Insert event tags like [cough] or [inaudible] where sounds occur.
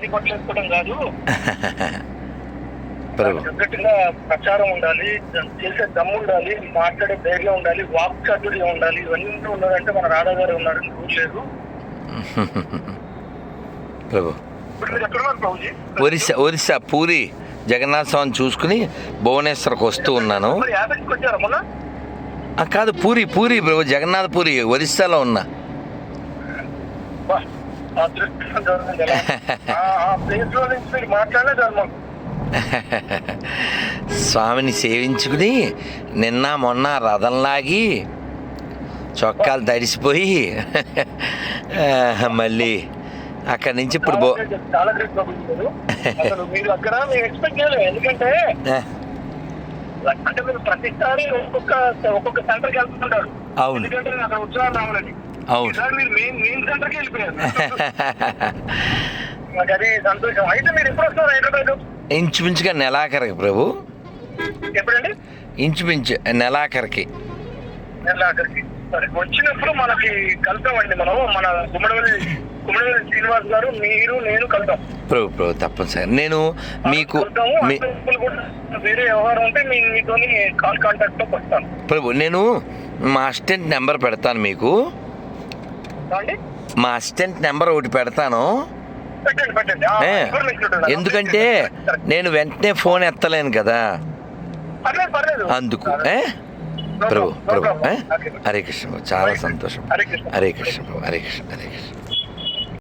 ఖాళీ బట్టలు వేసుకోవడం కాదు [laughs] తగ్గట్టుగా ప్రచారం ఉండాలి చేసే దమ్ము ఉండాలి మాట్లాడే ధైర్యం ఉండాలి వాక్ చాతుర్యం ఉండాలి ఇవన్నీ ఉన్నారంటే మన రాధా గారు ఉన్నారని రూల్ లేదు. [laughs] ప్రభు. ఒరిస్సా ఒరిస్సా పూరి జగన్నాథ స్వామిని చూసుకుని భువనేశ్వర్కి వస్తూ ఉన్నాను. కాదు పూరి పూరి ప్రభు జగన్నాథ పూరి ఒరిస్సాలో ఉన్నా. ఆ దృష్టి జరుగుతుంది ఎలా? ఆ ఆ ప్లేస్లో నుంచి మీరు మాట్లాడే ధర్మం స్వామిని సేవించుకుని నిన్న మొన్న రథం లాగి చొక్కాలు తడిసిపోయి ఆ, మళ్ళీ అక్కడి నుంచి ఇప్పుడు బో చాలా గ్రేట్ ప్రభుజీ మీరు అసలు మీరు అక్కడ మేము ఎక్స్పెక్ట్ చేయలేదు ఎందుకంటే అంటే మీరు ప్రతిసారి ఒక్కొక్క ఒక్కొక్క సెంటర్కి వెళ్తుంటారు అవును. ఎందుకంటే అక్కడ ఉత్సాహం రావాలని అవును. [laughs] ఇంచుమించుగా నెలాఖరికి ప్రభు. ఇంచుమించు నెలాఖరికి. వచ్చినప్పుడు మనకి కలుద్దామండి మనం. మన గుమ్మడివల్లి గుమ్మడివల్లి శ్రీనివాస్ గారు మీరు నేను కలుద్దాం. ప్రభు ప్రభు తప్పనిసరి నేను మీకు వేరే వ్యవహారం ఉంటే మీ మీతోని కాల్ కాంటాక్ట్ వస్తాను. ప్రభు నేను మా అసిస్టెంట్ నెంబర్ పెడతాను మీకు. మా అసిస్టెంట్ నెంబర్ ఒకటి పెడతాను. ఎందుకంటే నేను వెంటనే ఫోన్ ఎత్తలేను కదా. అందుకు. ప్రభు ప్రభు. హరే కృష్ణ చాలా సంతోషం. హరే కృష్ణ ప్రభు హరే కృష్ణ హరే కృష్ణ.